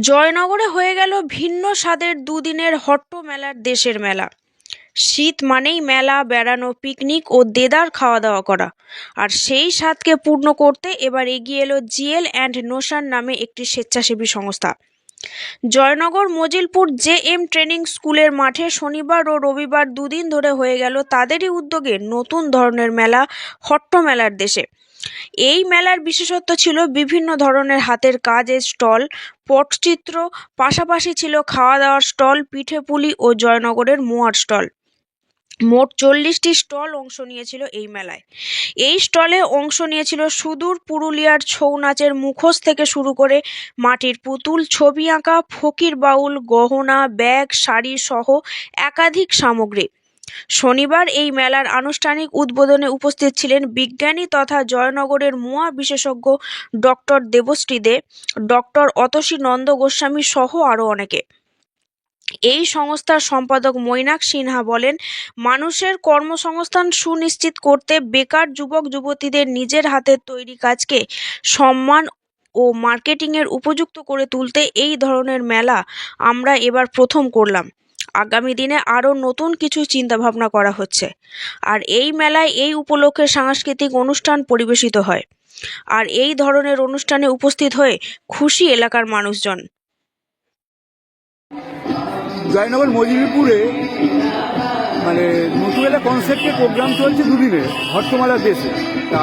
জয়নগরে হয়ে গেল ভিন্ন স্বাদের দুদিনের হট্ট মেলার দেশের মেলা। শীত মানেই মেলা, বেড়ানো, পিকনিক ও দেদার খাওয়া দাওয়া করা। আর সেই স্বাদকে পূর্ণ করতে এবার এগিয়ে এলো জিএল অ্যান্ড নোশান নামে একটি স্বেচ্ছাসেবী সংস্থা। Joynagar, Majilpur J M training স্কুলের মাঠে শনিবার ও রবিবার দুদিন ধরে হয়ে গেল তাদেরই উদ্যোগে নতুন ধরনের মেলা হট্ট মেলার দেশে। এই মেলার বিশেষত্ব ছিল বিভিন্ন ধরনের হাতের কাজের স্টল, পটচিত্র, পাশাপাশি ছিল খাওয়া দাওয়ার স্টল, পিঠে পুলি ও জয়নগরের মোয়ার স্টল। মোট চল্লিশটি স্টল অংশ নিয়েছিল এই মেলায়। এই স্টলে অংশ নিয়েছিল সুদূর পুরুলিয়ার ছৌ নাচের মুখোশ থেকে শুরু করে মাটির পুতুল, ছবি আঁকা, ফকির বাউল, গহনা, ব্যাগ, শাড়ি সহ একাধিক সামগ্রী। শনিবার এই মেলার আনুষ্ঠানিক উদ্বোধনে উপস্থিত ছিলেন বিজ্ঞানী তথা জয়নগরের মোয়া বিশেষজ্ঞ ডক্টর দেবশ্রী দে, ডক্টর অতসী নন্দ গোস্বামী সহ আরও অনেকে। এই সংস্থার সম্পাদক মৈনাক সিনহা বলেন, মানুষের কর্মসংস্থান সুনিশ্চিত করতে বেকার যুবক, যুবতীদের নিজের হাতের তৈরি কাজকে সম্মান ও মার্কেটিংয়ের উপযুক্ত করে তুলতে এই ধরনের মেলা আমরা এবার প্রথম করলাম। আগামী দিনে আরও নতুন কিছু চিন্তাভাবনা করা হচ্ছে। আর এই মেলায় এই উপলক্ষে সাংস্কৃতিক অনুষ্ঠান পরিবেশিত হয়। আর এই ধরনের অনুষ্ঠানে উপস্থিত হয়ে খুশি এলাকার মানুষজন। জয়নগর মজিলিপুরে মানে নতুন একটা কনসেপ্টে প্রোগ্রাম চলছে দুদিনে, হট্টমালার দেশে তা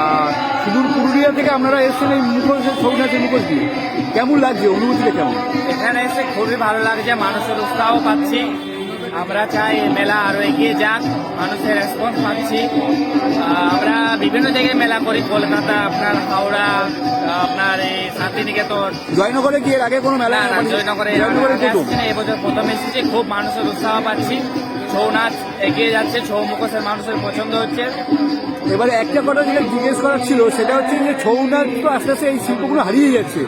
সুদূর পুরুলিয়া থেকে আপনারা এসেছেন এই মুখোশের ছবি নাচের মুখোশ দিয়ে। কেমন লাগছে? অনুভূতিটা কেমন? এখানে এসে খুবই ভালো লাগছে, মানুষের উৎসাহ পাচ্ছি। আমরা চাই মেলা আরও এগিয়ে যাক মানুষের রেসপন্স পাচ্ছি। আমরা বিভিন্ন জায়গায় মেলা করি কলকাতা আপনার হাওড়া আপনার এই শান্তিনিকেতন। জয়নগরে গিয়ে এর আগে কোনো মেলা না, না, জয়নগরে এবছর প্রথম এসেছি খুব মানুষের উৎসাহ পাচ্ছি। ছৌ নাচ এগিয়ে যাচ্ছে ছৌ মুখোশের মানুষের পছন্দ হচ্ছে। এবারে একটা কথা যেটা জিজ্ঞেস করার ছিল, সেটা হচ্ছে যে ছৌ নাচ তো আস্তে আস্তে এই শিল্পগুলো হারিয়ে যাচ্ছে।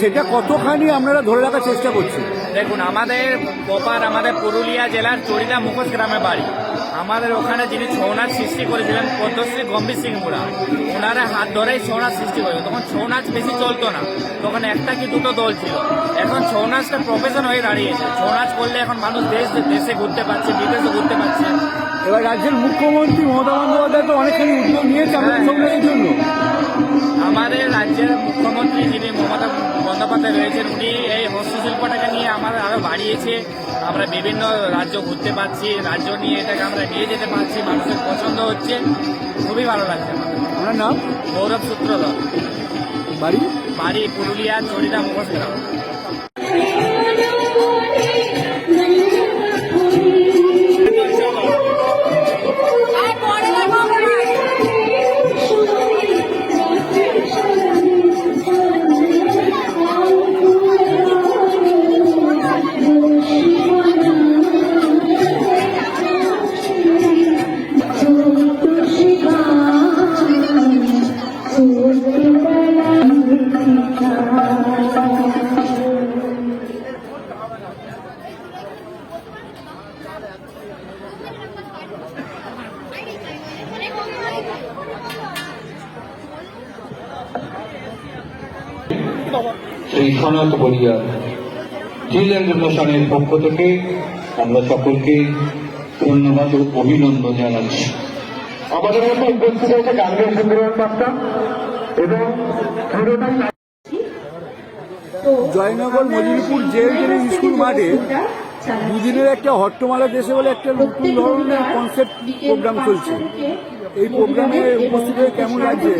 সেটা কতখানি আপনারা ধরে রাখার চেষ্টা করছি দেখুন, আমাদের বপার আমাদের পুরুলিয়া জেলার চরিদা মুখোশ গ্রামে বাড়ি। আমাদের ওখানে যিনি ছৌ নাচ সৃষ্টি করেছিলেন পদ্মশ্রী গম্ভীর সিং মুড়া ওনারা হাত ধরেই ছৌ নাচ সৃষ্টি করেছিল। তখন ছৌ নাচ বেশি চলতো না তখন একটা কি দুটো দল ছিল। এখন ছৌ নাচটা প্রফেশন হয়ে দাঁড়িয়েছে। ছৌ নাচ করলে এখন মানুষ দেশ দেশে ঘুরতে পারছে বিদেশে ঘুরতে পারছে। এবার রাজ্যের মুখ্যমন্ত্রী মমতা বন্দ্যোপাধ্যায় তো অনেকখানি উদ্যোগ নিয়েছে আমাদের ছৌ নাচের জন্য। আমাদের রাজ্যের মুখ্যমন্ত্রী যিনি মমতা বন্দ্যোপাধ্যায় রয়েছেন উনি এই হস্তশিল্পটাকে নিয়ে আমাদের আরও বাড়িয়েছে। আমরা বিভিন্ন রাজ্য ঘুরতে পারছি রাজ্য নিয়ে এটাকে আমরা নিয়ে যেতে পারছি মানুষের পছন্দ হচ্ছে। খুবই ভালো লাগছে আমার নাম? গৌরব সূত্রধর। বাড়ি? বাড়ি পুরুলিয়া চরিদা মুখোশ গ্রাম। শ্রী সনাত বলিয়া জিল্যান্ড মোশনের পক্ষ থেকে আমরা সকলকে ধন্যবাদ ও অভিনন্দন জানাচ্ছি। আমাদের মধ্যে উপস্থিত হয়েছে গার্গের সুন্দরন মাত্রা এবং পুরোটাই জয়নগর মজিলপুর জেল ট্রেনিং স্কুল মাঠে দুদিনের একটা হট্টমালা দেশে বলে একটা নতুন ধরনের কনসেপ্ট প্রোগ্রাম চলছে। এই প্রোগ্রামে উপস্থিত হয়ে কেমন লাগছে?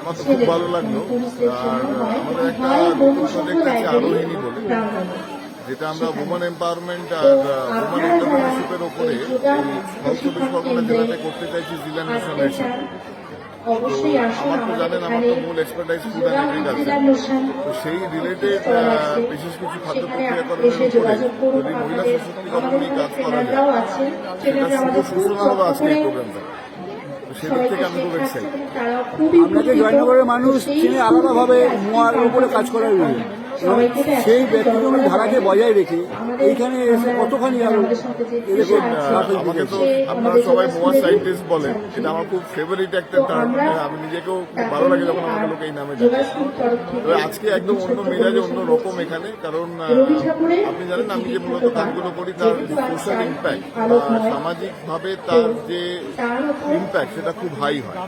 আমার তো খুব ভালো লাগল। আর আমাদের একটা নতুন প্রজেক্ট আছে আরোহিণী বলে যেটা আমরা উমেন এম্পাওয়ারমেন্ট আর উমেন এন্টারপ্রেনারশিপের ওপরে চব্বিশ পরগনা জেলাতে করতে চাইছি জিলা মিশনের সাথে আমার তো জানেন আমার তো মূল এক্সপার্টাইজ ফুড অ্যান্ড এগ্রিকালচার তো সেই রিলেটেড বিশেষ কিছু খাদ্য প্রক্রিয়াকরণের উপরে যদি মহিলা সশক্তিকরণ নিয়ে কাজ করা যায় আছে সেটা শুভ সূচনা হলো আজকে এই প্রোগ্রামটা সেদিক থেকে আমি খুব এক্সাইটেড তারা খুবই আপনাকে জয়নগরের মানুষ তিনি আলাদাভাবে মোয়ার উপরে কাজ করার সেই ব্যক্তিগত ধারাকে বজায় রেখে এইখানে এসে কতখানি আমাকে তো আপনারা সবাই মোয়া সাইন্টিস্ট বলেন এটা আমার খুব ফেভারিট একটা টার্ম আমি নিজেকেও খুব ভালো লাগে যখন আমাকে লোক এই নামে তবে আজকে একদম অন্য মেজাজে অন্য রকম এখানে কারণ আপনি জানেন আমি যে মূলত কাজগুলো করি তার সোশ্যাল ইম্প্যাক্ট। সামাজিকভাবে তার যে ইম্প্যাক্ট সেটা খুব হাই হয়।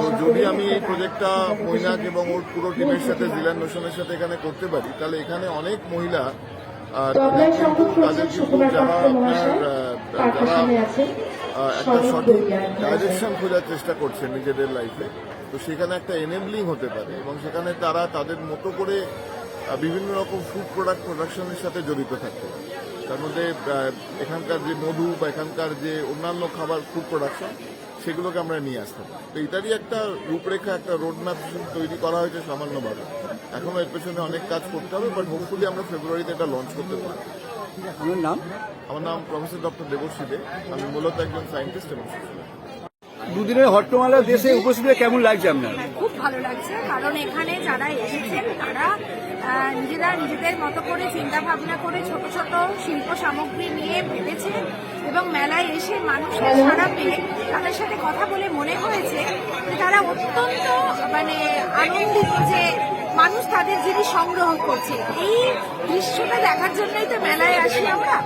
তো যদি আমি এই প্রজেক্টটা মৈনাক এবং ওর পুরো টিমের সাথে জিলান নোশনের সাথে এখানে করতে পারি তাহলে এখানে অনেক মহিলা তাদের কিন্তু যারা আপনার যারা একটা সঠিক ডাইরেকশন খোঁজার চেষ্টা করছে নিজেদের লাইফে তো সেখানে একটা এনেবলিং হতে পারে এবং সেখানে তারা তাদের মতো করে বিভিন্ন রকম ফুড প্রোডাক্ট প্রোডাকশনের সাথে জড়িত থাকতে পারে। তার মধ্যে এখানকার যে মধু বা এখানকার যে অন্যান্য খাবার ফুড প্রোডাকশন সেগুলোকে আমরা নিয়ে আসতে পারি। তো এটারই একটা রূপরেখা একটা রোডম্যাপ তৈরি করা হয়েছে সামান্যভাবে। এখনও এর পেছনে অনেক কাজ করতে হবে বাট হোপফুলি আমরা ফেব্রুয়ারিতে এটা লঞ্চ করতে পারি। আমার নাম? আমার নাম প্রফেসর ডক্টর দেবশ্রী দে আমি মূলত একজন সায়েন্টিস্ট এবং দুদিনের হট্টমালা দেশে উপস্থিত কেমন লাগছে আপনার? খুব ভালো লাগছে কারণ এখানে যারা এসেছেন তারা নিজেরা নিজেদের মতো করে চিন্তা ভাবনা করে ছোট ছোট শিল্প সামগ্রী নিয়ে ভেবেছেন। এবং মেলায় এসে মানুষের সারা পেয়ে তাদের সাথে কথা বলে মনে হয়েছে যে তারা অত্যন্ত মানে আনন্দিত যে মানুষ তাদের জিনিস সংগ্রহ করছে। এই দৃশ্যটা দেখার জন্যই তো মেলায় আসি আমরা।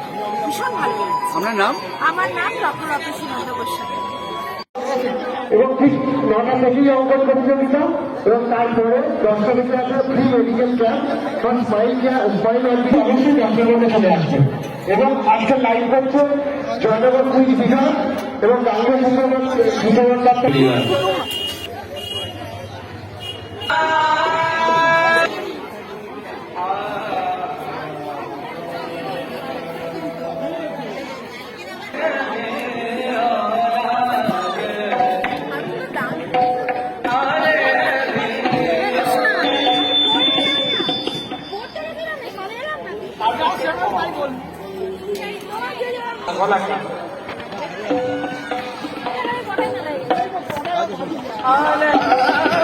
ভীষণ ভালো লাগছে। আপনার নাম? আমার নাম ডক্টর অপেশী নন্দ গোস্বামী। এবং ঠিক নটা থেকেই অঙ্কন প্রতিযোগিতা এবং তারপরে দশটা থেকে আছে ফ্রি মেডিকেল ক্যাম্প এবং স্মাইল স্মাইল অবশ্যই মধ্যে চলে আসবে এবং আজকে লাইভ করছে জয়নগর কুইজ বিধান এবং গাঙ্গে সুন্দরবন बोला क्या आले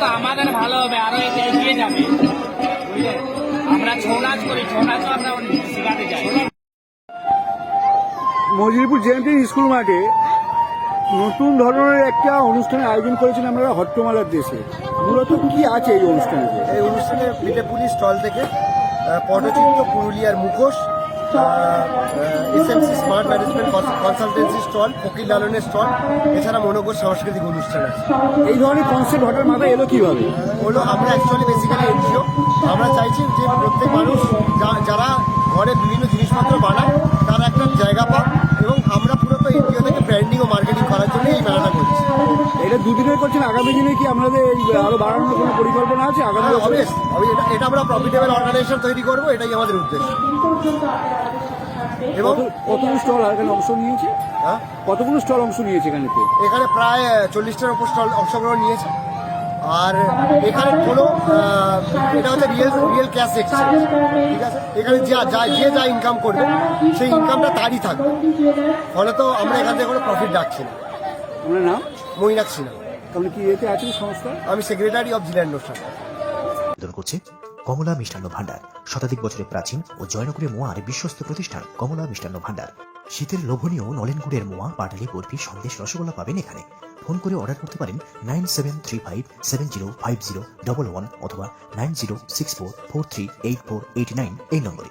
তত আমাদের ভালো হবে আরও এটা এগিয়ে যাবে। বুঝলেন আমরা ছৌ নাচ করি ছৌ নাচও আমরা শেখাতে যাই। মজিলপুর জেএমটি স্কুল মাঠে নতুন ধরনের একটা অনুষ্ঠানের আয়োজন করেছেন আমরা হট্টমালার দেশে। মূলত কি আছে এই অনুষ্ঠানে? এই অনুষ্ঠানে পিঠেপুলি স্টল থেকে পটচিত্র পুরুলিয়ার মুখোশ SMC smart management consultancy stall Fakir লালনের স্টল এছাড়া মনোগর সাংস্কৃতিক অনুষ্ঠান আছে। এই ধরনের কনসেপ্ট হঠাৎ মাথায় এলো কীভাবে? হলো আমরা অ্যাকচুয়ালি বেসিক্যালি এনজিও আমরা চাইছি যে প্রত্যেক মানুষ যারা ঘরে বিভিন্ন জিনিসপত্র বানায় তারা একটা জায়গা পাক। দুদিনের করছেন আগামী দিনে কি আপনাদের এই আরও বাড়ানোর কোনো পরিকল্পনা আছে? আগামী হ্যাঁ, obvious, obvious, এটা- আমরা প্রফিটেবল অর্গানাইজেশন তৈরি করব এটাই আমাদের উদ্দেশ্য। এবং কতগুলো স্টল এখানে অংশ নিয়েছে? হ্যাঁ? কতগুলো স্টল অংশ নিয়েছে এখানেতে এখানে প্রায় চল্লিশটার উপর স্টল অংশগ্রহণ নিয়েছে। আর এখানে কোনো এটা হচ্ছে রিয়েল রিয়েল ক্যাশ এক্সচেঞ্জ ঠিক আছে? এখানে যা যা যে যা ইনকাম করবে সেই ইনকামটা তারই থাকবে। ফলে তো আমরা এখান থেকে কোনো প্রফিট ডাকছি না। আপনার নাম? আপনি কি এতে আছেন সংস্থা? আমি সেক্রেটারি অফ জিল্যান্ড অনুষ্ঠান। আবেদন করছে কমলা মিষ্টান্ন ভান্ডার শতাধিক বছরের প্রাচীন ও জয়নগরের মোয়ার বিশ্বস্ত প্রতিষ্ঠান কমলা মিষ্টান্ন ভান্ডার। শীতের লোভনীয় নলেন গুড়ের মোয়া পাটালি বরফি সন্দেশ রসগোল্লা পাবেন এখানে। ফোন করে অর্ডার করতে পারেন nine seven three five seven zero five zero double one অথবা nine zero six four four three eight four eight nine এই নম্বরে।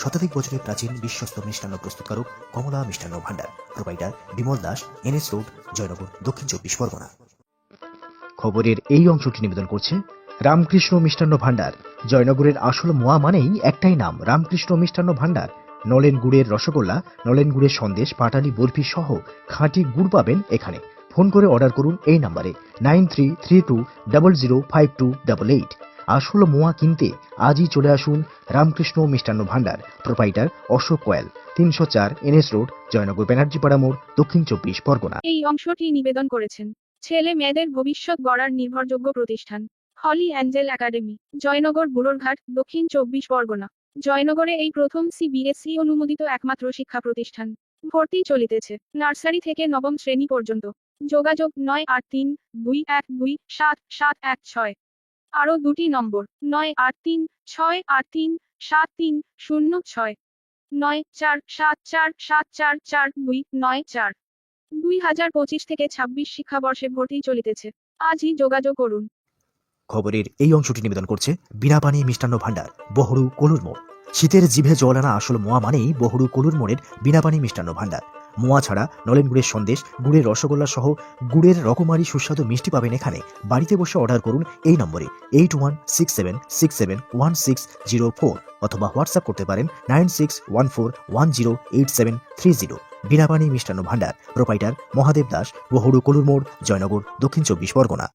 শতাধিক বছরের প্রাচীন বিশ্বস্ত মিষ্টান্ন প্রস্তুতকারক Kamala Mishtanna Bhandar provider Bimal Das, NS road, Joynagar, দক্ষিণ চব্বিশ পরগনা। খবরের এই অংশটি নিবেদন করছে রামকৃষ্ণ মিষ্টান্ন ভাণ্ডার। জয়নগরের আসল মোয়া মানেই একটাই নাম, রামকৃষ্ণ মিষ্টান্ন ভাণ্ডার। নলেন গুড়ের রসগোল্লা, নলেন গুড়ের সন্দেশ, পাটালি বরফি সহ খাঁটি গুড় পাবেন এখানে। ফোন করে অর্ডার করুন এই নম্বরে, nine three three two double zero five two double eight. আসল মোয়া কিনতে আজই চলে আসুন রামকৃষ্ণ মিষ্টান্ন ভাণ্ডার। প্রোপাইটার অশোক কয়েল, তিনশো চার এনএস রোড, জয়নগর ব্যানার্জিপাড়া মোড়, দক্ষিণ চব্বিশ পরগনা। এই অংশটি নিবেদন করেছেন ছেলে মেয়েদের ভবিষ্যৎ গড়ার নির্ভরযোগ্য প্রতিষ্ঠান, holy angel academy, Joynagar Burorghat, দক্ষিণ চব্বিশ পরগনা। জয়নগরে এই প্রথম সিবিএসই অনুমোদিত একমাত্র শিক্ষা প্রতিষ্ঠান। ভর্তি চলিতেছে নার্সারি থেকে নবম শ্রেণি পর্যন্ত। যোগাযোগ নয় আট তিন দুই এক দুই সাত সাত এক ছয়। আরও দুটি নম্বর। নয় আট তিন, ছয় আট তিন, সাত তিন, শূন্য ছয়। নয় চার সাত চার সাত চার চার দুই, নয় চার। দুই হাজার পঁচিশ থেকে ছাব্বিশ শিক্ষাবর্ষে ভর্তি চলিতেছে। আজই যোগাযোগ করুন। খবরের এই অংশটি নিবেদন করছে বিনাপানি মিষ্টান্ন ভাণ্ডার, বহরু কলুর মোড়। শীতের জিভে জল আনা আসল মোয়া মানেই বহরু কলুর মোড়ের বিনাপানি মিষ্টান্ন ভাণ্ডার। মোয়া ছাড়া নলেন গুড়ের সন্দেশ, গুড়ের রসগোল্লা সহ গুড়ের রকমারি সুস্বাদু মিষ্টি পাবেন এখানে। বাড়িতে বসে অর্ডার করুন এই নম্বরে eight one six seven six seven one six zero four অথবা হোয়াটসঅ্যাপ করতে পারেন nine six one four one zero eight seven three zero Binapani Mishtanna Bhandar proprietor Mahadeb Das Baharu কলুর মোড়, জয়নগর, দক্ষিণ চব্বিশ পরগনা।